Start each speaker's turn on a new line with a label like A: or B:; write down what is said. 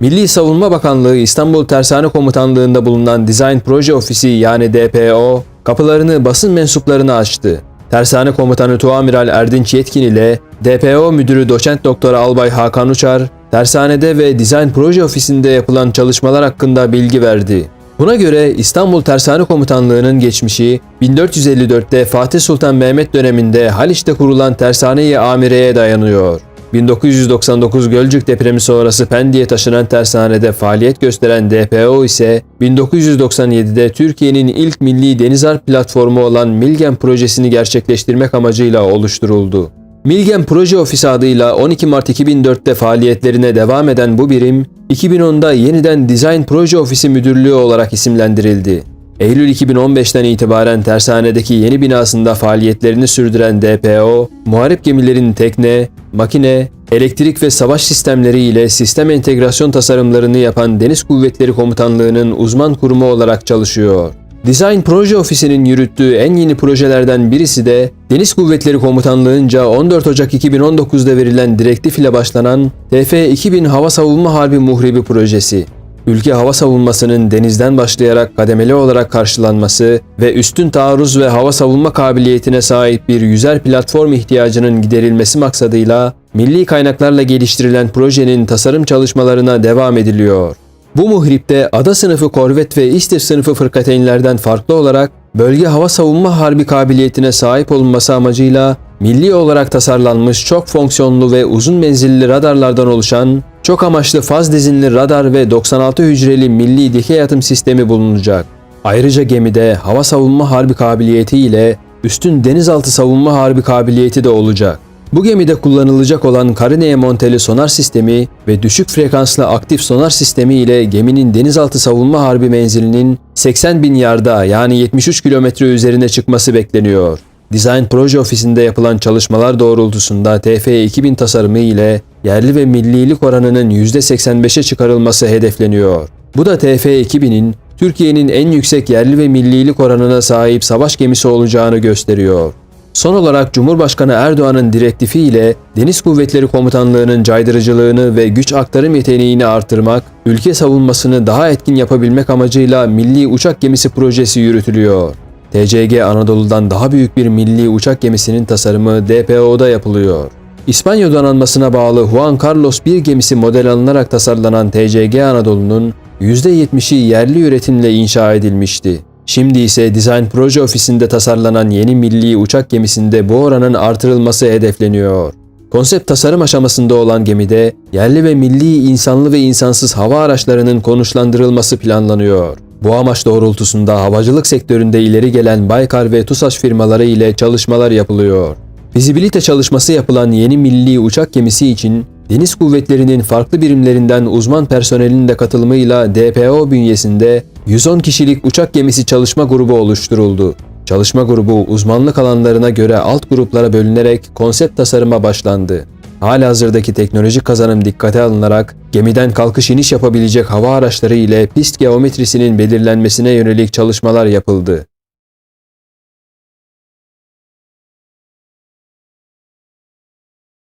A: Milli Savunma Bakanlığı İstanbul Tersane Komutanlığı'nda bulunan Design Proje Ofisi yani DPO kapılarını basın mensuplarına açtı. Tersane Komutanı Tuamiral Erdinç Yetkin ile DPO Müdürü Doçent Doktor Albay Hakan Uçar, tersanede ve Design Proje Ofisi'nde yapılan çalışmalar hakkında bilgi verdi. Buna göre İstanbul Tersane Komutanlığı'nın geçmişi 1454'te Fatih Sultan Mehmet döneminde Haliç'te kurulan Tersane-i Amire'ye dayanıyor. 1999 Gölcük depremi sonrası Pendik'e taşınan tersanede faaliyet gösteren DPO ise 1997'de Türkiye'nin ilk milli deniz harp platformu olan Milgem projesini gerçekleştirmek amacıyla oluşturuldu. Milgem Proje Ofisi adıyla 12 Mart 2004'te faaliyetlerine devam eden bu birim, 2010'da yeniden Design Proje Ofisi Müdürlüğü olarak isimlendirildi. Eylül 2015'ten itibaren tersanedeki yeni binasında faaliyetlerini sürdüren DPO, muharip gemilerin tekne, makine, elektrik ve savaş sistemleri ile sistem entegrasyon tasarımlarını yapan Deniz Kuvvetleri Komutanlığı'nın uzman kurumu olarak çalışıyor. Design Proje Ofisi'nin yürüttüğü en yeni projelerden birisi de Deniz Kuvvetleri Komutanlığı'nca 14 Ocak 2019'da verilen direktif ile başlanan TF-2000 Hava Savunma Harbi Muhribi projesi. Ülke hava savunmasının denizden başlayarak kademeli olarak karşılanması ve üstün taarruz ve hava savunma kabiliyetine sahip bir yüzer platform ihtiyacının giderilmesi maksadıyla milli kaynaklarla geliştirilen projenin tasarım çalışmalarına devam ediliyor. Bu muhripte ada sınıfı korvet ve istif sınıfı fırkateynlerden farklı olarak bölge hava savunma harbi kabiliyetine sahip olunması amacıyla milli olarak tasarlanmış çok fonksiyonlu ve uzun menzilli radarlardan oluşan çok amaçlı faz dizinli radar ve 96 hücreli milli dikey atım sistemi bulunacak. Ayrıca gemide hava savunma harbi kabiliyeti ile üstün denizaltı savunma harbi kabiliyeti de olacak. Bu gemide kullanılacak olan karineye monteli sonar sistemi ve düşük frekanslı aktif sonar sistemi ile geminin denizaltı savunma harbi menzilinin 80 bin yarda yani 73 kilometre üzerine çıkması bekleniyor. Design Proje Ofisi'nde yapılan çalışmalar doğrultusunda TF2000 tasarımı ile yerli ve millilik oranının %85'e çıkarılması hedefleniyor. Bu da TF2000'in Türkiye'nin en yüksek yerli ve millilik oranına sahip savaş gemisi olacağını gösteriyor. Son olarak Cumhurbaşkanı Erdoğan'ın direktifi ile Deniz Kuvvetleri Komutanlığı'nın caydırıcılığını ve güç aktarım yeteneğini artırmak, ülke savunmasını daha etkin yapabilmek amacıyla Milli Uçak Gemisi projesi yürütülüyor. TCG Anadolu'dan daha büyük bir milli uçak gemisinin tasarımı DPO'da yapılıyor. İspanya donanmasına bağlı Juan Carlos bir gemisi model alınarak tasarlanan TCG Anadolu'nun %70'i yerli üretimle inşa edilmişti. Şimdi ise Design Proje Ofisi'nde tasarlanan yeni milli uçak gemisinde bu oranın artırılması hedefleniyor. Konsept tasarım aşamasında olan gemide yerli ve milli insanlı ve insansız hava araçlarının konuşlandırılması planlanıyor. Bu amaç doğrultusunda havacılık sektöründe ileri gelen Baykar ve TUSAŞ firmaları ile çalışmalar yapılıyor. Fizibilite çalışması yapılan yeni milli uçak gemisi için Deniz Kuvvetleri'nin farklı birimlerinden uzman personelin de katılımıyla DPO bünyesinde 110 kişilik uçak gemisi çalışma grubu oluşturuldu. Çalışma grubu uzmanlık alanlarına göre alt gruplara bölünerek konsept tasarıma başlandı. Halihazırdaki teknolojik kazanım dikkate alınarak gemiden kalkış iniş yapabilecek hava araçları ile pist geometrisinin belirlenmesine yönelik çalışmalar yapıldı.